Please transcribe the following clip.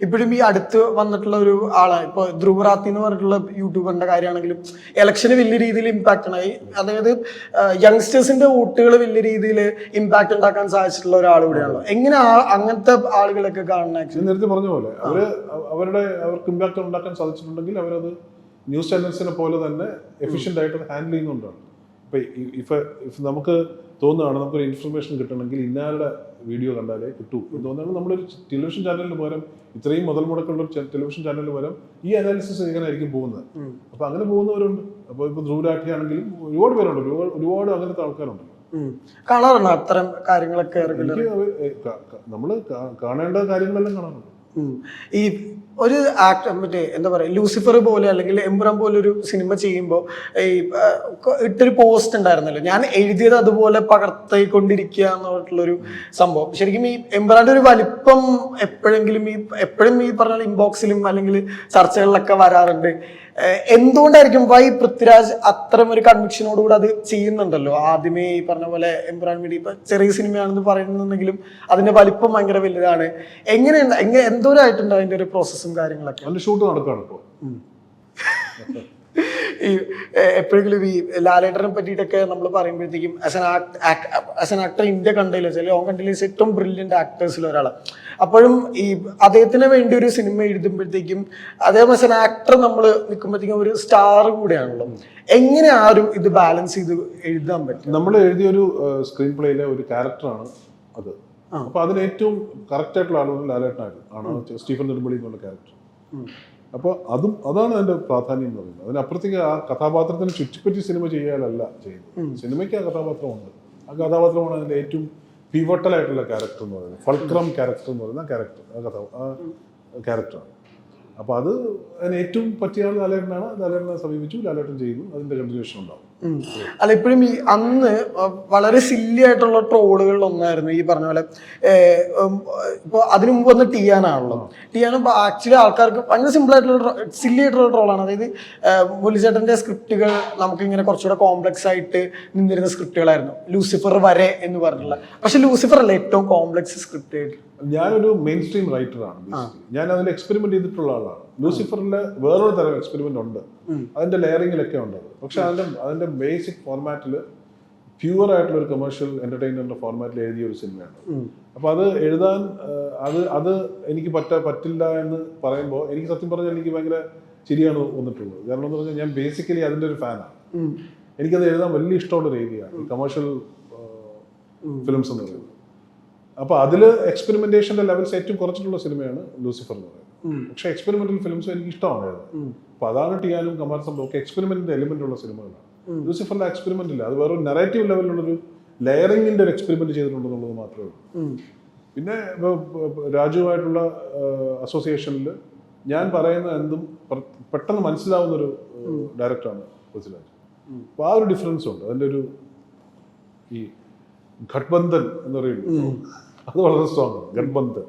ഇപ്പോഴും ഈ അടുത്ത് വന്നിട്ടുള്ള ഒരു ആളാണ്. ഇപ്പൊ ധ്രുവറാത്തി എന്ന് പറഞ്ഞിട്ടുള്ള യൂട്യൂബറിന്റെ കാര്യമാണെങ്കിലും ഇലക്ഷന് വലിയ രീതിയിൽ ഇമ്പാക്ട് ഉണ്ടായി. അതായത് യങ്സ്റ്റേഴ്സിന്റെ വോട്ടുകൾ വലിയ രീതിയിൽ ഇമ്പാക്ട് ഉണ്ടാക്കാൻ സാധിച്ചിട്ടുള്ള ഒരാൾ ഇവിടെയാണോ എങ്ങനെ അങ്ങനത്തെ ആളുകളൊക്കെ കാണുന്ന നേരത്തെ പറഞ്ഞ പോലെ അവർ അവരുടെ അവർക്ക് ഇമ്പാക്ട് ഉണ്ടാക്കാൻ സാധിച്ചിട്ടുണ്ടെങ്കിൽ അവരത് ന്യൂസ് ചാനൽസിനെ പോലെ തന്നെ എഫിഷ്യന്റ് ആയിട്ട് ഹാൻഡിൽ ചെയ്യുന്നുണ്ടാണ് ഇപ്പൊ ഇഫ് ഇഫ് നമുക്ക് തോന്നുകയാണ് നമുക്കൊരു ഇൻഫർമേഷൻ കിട്ടണമെങ്കിൽ ഇന്നാരുടെ വീഡിയോ കണ്ടാലേ കിട്ടൂ. എന്ന് തോന്നുകയാണ് നമ്മളൊരു ടെലിവിഷൻ ചാനലിന് പകരം ഇത്രയും മുതൽ മുടക്കുള്ള ഒരു ടെലിവിഷൻ ചാനലിന് പകരം ഈ അനാലിസിസ് ചെയ്യാനായിരിക്കും പോകുന്നത്? അപ്പം അങ്ങനെ പോകുന്നവരുണ്ട്. അപ്പോൾ ഇപ്പോൾ ധ്രുവരാഠി ആണെങ്കിലും ഒരുപാട് പേരുണ്ട്. ഒരുപാട് ഒരുപാട് അങ്ങനത്തെ ആൾക്കാരുണ്ട്. കാണാറുണ്ടോ അത്തരം കാര്യങ്ങളൊക്കെ നമ്മൾ കാണേണ്ട കാര്യങ്ങളെല്ലാം കാണാറുണ്ട്. ഈ ഒരു ആക്ട് മറ്റേ എന്താ പറയുക ലൂസിഫർ പോലെ അല്ലെങ്കിൽ എംബ്രം പോലെ ഒരു സിനിമ ചെയ്യുമ്പോൾ ഈ ഇട്ടൊരു പോസ്റ്റ് ഉണ്ടായിരുന്നല്ലോ. ഞാൻ എഴുതിയത് അതുപോലെ പകർത്തിക്കൊണ്ടിരിക്കുക എന്നുള്ളൊരു സംഭവം. ശരിക്കും ഈ എംബ്രാന്റെ ഒരു വലിപ്പം എപ്പോഴെങ്കിലും ഈ എപ്പോഴും ഈ പറഞ്ഞ ഇൻബോക്സിലും അല്ലെങ്കിൽ ചർച്ചകളിലൊക്കെ വരാറുണ്ട്. എന്തുകൊണ്ടായിരിക്കും വൈ പൃഥ്വിരാജ് അത്തരം ഒരു കൺവിക്ഷനോടുകൂടി അത് ചെയ്യുന്നുണ്ടല്ലോ? ആദ്യമേ ഈ പറഞ്ഞ പോലെ എംബ്രാൻ വേണ്ടി ഇപ്പൊ ചെറിയ സിനിമയാണെന്ന് പറയുന്നുണ്ടെങ്കിലും അതിന്റെ വലിപ്പം ഭയങ്കര വലുതാണ്. എങ്ങനെയുണ്ട്? എങ്ങനെ എന്തോരായിട്ടുണ്ട് അതിന്റെ ഒരു പ്രോസസ്സും കാര്യങ്ങളൊക്കെ. നല്ല ഷൂട്ട് നടക്കുകയാണ് ഇപ്പോൾ ഈ എപ്പോഴെങ്കിലും ഈ ലാലേട്ടനെ പറ്റിയിട്ടൊക്കെ നമ്മൾ പറയുമ്പോഴത്തേക്കും as an as an actor India കണ്ടില്ല വെച്ചാൽ ഓൺ കണ്ടില്ല വെച്ച് ഏറ്റവും ബ്രില്യന്റ് ആക്ടേഴ്സിൽ ഒരാൾ അപ്പോഴും ഈ അദ്ദേഹത്തിന് വേണ്ടി ഒരു സിനിമ എഴുതുമ്പോഴത്തേക്കും അദ്ദേഹം ആസ് എൻ ആക്ടർ നമ്മൾ നിൽക്കുമ്പോഴത്തേക്കും ഒരു സ്റ്റാർ കൂടെയാണല്ലോ എങ്ങനെ ആരും ഇത് ബാലൻസ് ചെയ്ത് എഴുതാൻ പറ്റും? നമ്മൾ എഴുതിയൊരു സ്ക്രീൻ പ്ലേയിലെ ഒരു ക്യാരക്ടറാണ് അത്. ആ. അപ്പൊ അതിന് ഏറ്റവും കറക്റ്റ് ആയിട്ടുള്ള ആളുകൾ ലാലേട്ടനായിരുന്നു ആണ് സ്റ്റീഫൻ നെടുമ്പള്ളി എന്നുള്ള ക്യാരക്ടർ അപ്പോൾ അതും അതാണ് അതിന്റെ പ്രാധാന്യം എന്ന് പറയുന്നത്. അതിനപ്പുറത്തേക്ക് ആ കഥാപാത്രത്തിന് ചുറ്റിപ്പറ്റി സിനിമ ചെയ്യാനല്ല ചെയ്യുന്നത്. സിനിമയ്ക്ക് ആ കഥാപാത്രമുണ്ട്. ആ കഥാപാത്രമാണ് അതിന്റെ ഏറ്റവും പിവട്ടലായിട്ടുള്ള ആയിട്ടുള്ള ക്യാരക്ടർ എന്ന് പറയുന്നത്. ഫൾക്രം ക്യാരക്ടർ എന്ന് പറയുന്ന ക്യാരക്ടർ ആ കഥ ആ ക്യാരക്ടറാണ് അപ്പോൾ അത് അതിന് ഏറ്റവും പറ്റിയ ആൾ ലാലേട്ടനാണ്. ലാലേട്ടനെ സമീപിച്ചു ലാലേട്ടൻ ചെയ്യുന്നു. അതിന്റെ കണ്ടിന്യൂഷൻ ഉണ്ടാവും. അല്ല ഇപ്പോഴും ഈ അന്ന് വളരെ സില്ലി ആയിട്ടുള്ള ട്രോളുകളിൽ ഒന്നായിരുന്നു ഈ പറഞ്ഞ പോലെ ഇപ്പൊ അതിനു മുമ്പ് വന്ന് ടിയാനാണല്ലോ. ടിയാൻ ആക്ച്വലി ആൾക്കാർക്ക് ഭയങ്കര സിമ്പിൾ ആയിട്ടുള്ള സില്ലി ആയിട്ടുള്ള ട്രോളാണ് അതായത് മുലിച്ചേട്ടന്റെ സ്ക്രിപ്റ്റുകൾ നമുക്ക് ഇങ്ങനെ കുറച്ചുകൂടെ കോംപ്ലക്സ് ആയിട്ട് നിന്നിരുന്ന സ്ക്രിപ്റ്റുകളായിരുന്നു ലൂസിഫർ വരെ എന്ന് പറഞ്ഞിട്ടുള്ള. പക്ഷെ ലൂസിഫർ അല്ല ഏറ്റവും കോംപ്ലക്സ് സ്ക്രിപ്റ്റ് ഞാനൊരു മെയിൻ സ്ട്രീം റൈറ്ററാണ് ഞാൻ അതിൽ എക്സ്പെരിമെന്റ് ചെയ്തിട്ടുള്ള ആളാണ്. ലൂസിഫറിൽ വേറൊരു തരം എക്സ്പെരിമെന്റ് ഉണ്ട്. അതിന്റെ ലെയറിംഗിലൊക്കെ ഉണ്ട്. പക്ഷെ അതിന്റെ അതിന്റെ ബേസിക് ഫോർമാറ്റിൽ പ്യുവർ ആയിട്ടുള്ള ഒരു കമേഴ്ഷ്യൽ എന്റർടൈനറിന്റെ ഫോർമാറ്റിൽ എഴുതിയ ഒരു സിനിമയാണ് അപ്പോൾ അത് എഴുതാൻ അത് അത് എനിക്ക് പറ്റ പറ്റില്ല എന്ന് പറയുമ്പോൾ എനിക്ക് സത്യം പറഞ്ഞാൽ എനിക്ക് ഭയങ്കര ചിരിയാണ് വന്നിട്ടുള്ളത്. കാരണം എന്ന് പറഞ്ഞാൽ ഞാൻ ബേസിക്കലി അതിന്റെ ഒരു ഫാനാണ് എനിക്കത് എഴുതാൻ വലിയ ഇഷ്ടമുള്ള രീതിയാണ്. ഏരിയയാണ് കമേഴ്ഷ്യൽ ഫിലിംസ് എന്ന് പറയുന്നത്. അപ്പോൾ അതിൽ എക്സ്പെരിമെന്റേഷന്റെ ലെവൽസ് ഏറ്റവും കുറച്ചിട്ടുള്ള സിനിമയാണ് ലൂസിഫർ എന്ന് പറയുന്നത്. പക്ഷേ എക്സ്പെരിമെന്റൽ ഫിലിംസ് എനിക്ക് ഇഷ്ടമാണ്. എഴുതാൻ അപ്പൊ അതാണ് ടിയാനും സംഭവം ഒക്കെ എക്സ്പെരിമെന്റിന്റെ എലിമെന്റ് ഉള്ള സിനിമകളാണ് ലൂസിഫറിന്റെ എക്സ്പെരിമെന്റ് ഇല്ല. അത് വേറെ നെറേറ്റീവ് ലെവലിലുള്ളൊരു ലെയറിംഗിന്റെ ഒരു എക്സ്പെരിമെന്റ് ചെയ്തിട്ടുണ്ടെന്നുള്ളത് മാത്രമേ ഉള്ളൂ. പിന്നെ രാജുവായിട്ടുള്ള അസോസിയേഷനിൽ ഞാൻ പറയുന്ന എന്തും പെട്ടെന്ന് മനസ്സിലാവുന്ന ഒരു ഡയറക്ടറാണ് പൃഥ്വിരാജ്. അപ്പൊ ആ ഒരു ഡിഫറൻസ് ഉണ്ട്. അതിന്റെ ഒരു ഈ ഘട്ബന്ധൻ എന്ന് പറയുന്നത് അത് വളരെ സ്ട്രോങ് ആണ്. ഘട്ബന്ധൻ.